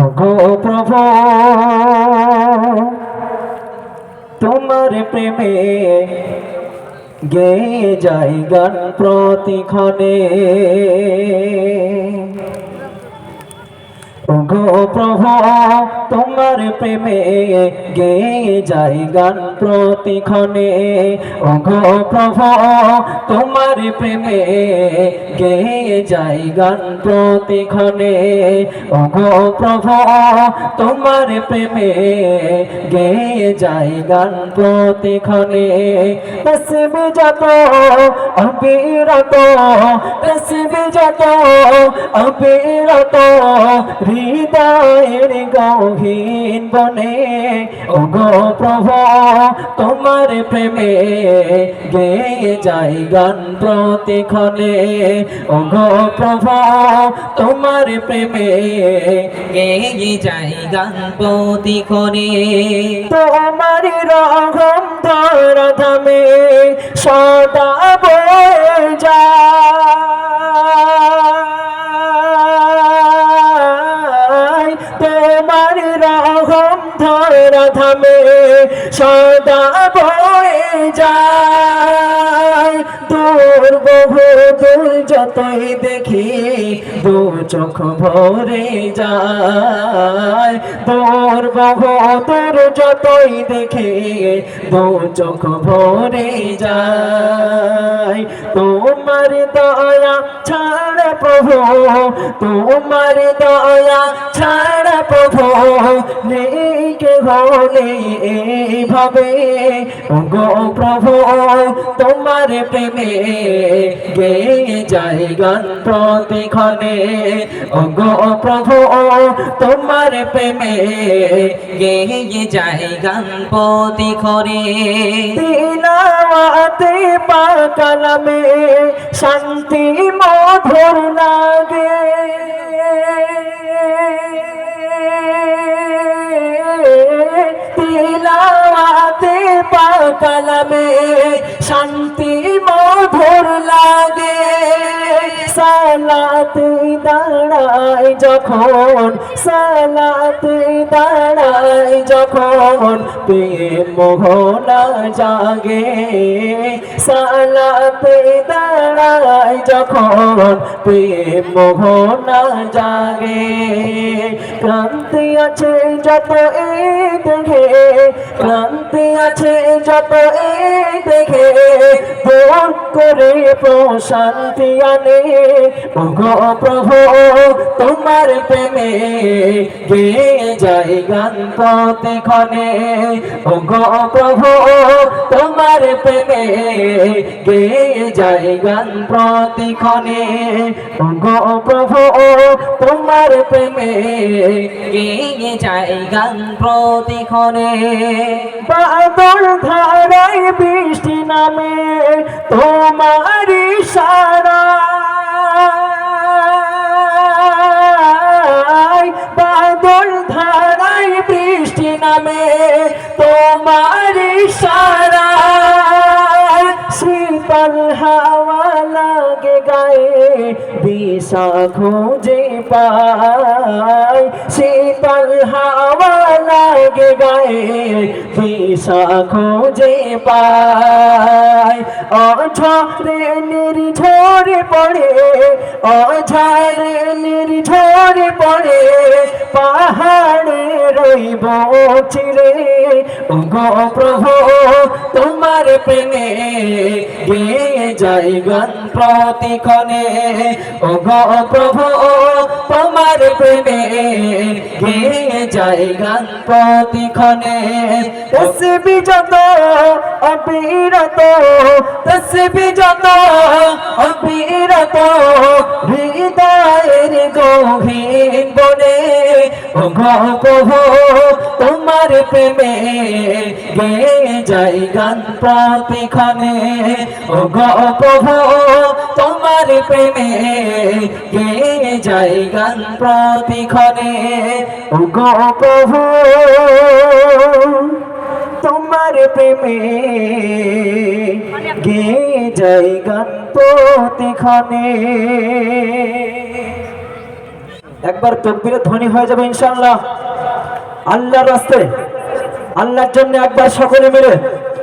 ওগো প্রভু। তোমার প্রেমে গে যাই গান প্রতিক্ষণে ওগো প্রভু, তোমার প্রেমে গে যাই গান প্রতিক্ষণে। ওগো প্রভু, তোমার প্রেমে গে যাই গান প্রতিক্ষণে। ওগো প্রভু, তোমার প্রেমে গে যাই গান প্রতিক্ষণে। তসবি যত অবিরত, তসবি যত অবিরত হৃদয়ের গহীন বনে, ওগো প্রভু, তোমার প্রেমে গে যাই গান প্রতিক্ষণে। ওগো প্রভু, তোমার প্রেমে গে যাই গান প্রতিক্ষণে। তোমার রহম ধর ধামে সদা তোমার রহম ধর থামে সদা বয়ে যায়। দূর বহু দূর যতই দেখি দু চোখ ভরে যায়। দূর বহু দূর যতই দেখি দু চোখ ভরে যায়। তোমার দয়া ছাড়া প্রভু, তোমার দয়া ছাড়া প্রভু, নেই কে হলে এইভাবে। গো প্রভু, তোমার প্রেমে গে যাই গান প্রতিক্ষণে গো প্রভু, তোমার প্রেমে গে যাই গান প্রতিক্ষণে তিলাওয়াতে পাকালামে শান্তি মধুর লাগে তিলাওয়াতে পাকালামে শান্তি মধুর লাগে। সালাতে দাঁড়ায় যখন সালাতে দাঁড়াই যখন প্রেম মোহনা জাগে, সালাতে দাঁড়াই যখন প্রেম মোহনা জাগে। ক্রান্তি আছে যত এ দেখে ক্রান্তি আছে যত এ দেখে করে প্রশান্তি আনে। ওগো প্রভু, তোমার প্রেমে গে যাই গান প্রতিক্ষণে ওগো প্রভু, তোমার প্রেমে গে যাই গান প্রতিক্ষণে ওগো প্রভু, তোমার প্রেমে গে যাই গান প্রতিক্ষণে বাদল নামে তোমার সারা বাদল ধারায় বৃষ্টি নামে তোমার সারা শীতল হাওয়া লাগে গায়ে দিশা খুঁজে পায় শীতল হাওয়া লাগে গায়ে দিশা খুঁজে পায় অঝরে নির্ঝরে পড়ে, অঝরে নির্ঝরে পড়ে, পাহাড়ে রইব চিরে। গো প্রভু, তোমার প্রেমে গে যাই গান প্রতিক্ষণে, ও প্রভু, তোমার প্রেমে গে যাই গান প্রতিক্ষণে। তসবি যত অবিরত, তসবি যত অবিরত, হৃদয়ের গভীর বনে, ও প্রভু তোমার প্রেমে গে যাই গান প্রতিক্ষণে ও প্রভু, তোমার প্রেমে গে যাই গান প্রতিক্ষণে ও প্রভু, তোমার প্রেমে গে যাই গান প্রতিক্ষণে একবার তকবিরে ধ্বনি হয়ে যাবে ইনশাআল্লাহ। আল্লাহর রাস্তায় আল্লাহর জন্য একবার সকলে মিলে